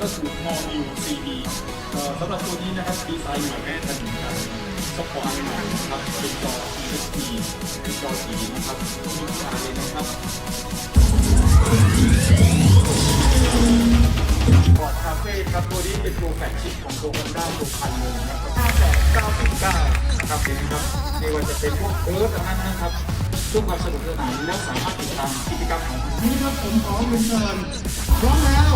ก็คือ More CD สำหรับตัวนี้นะครับดีไซน์ใหม่แน่ทันเหอนกัสปอร์ตใหม่นะครับเป็นจอ ESP เป็นจอสีนะครับมีกาเลยนะครับบอร์ดคาเฟ่ครับตัวนี้เป็นตัวแฟลชิพของตัวคนด้าตัวพันเลยนะครับ599นะครับเห็นไหมครับไม่ว่าจะเป็นพวกเอิร์ธอันนั้นนะครับช่วงความสนุกสนานและสามารถติดตามกิจกรรมของนี่ครับผมขอเรียนเชิญพร้อมแล้ว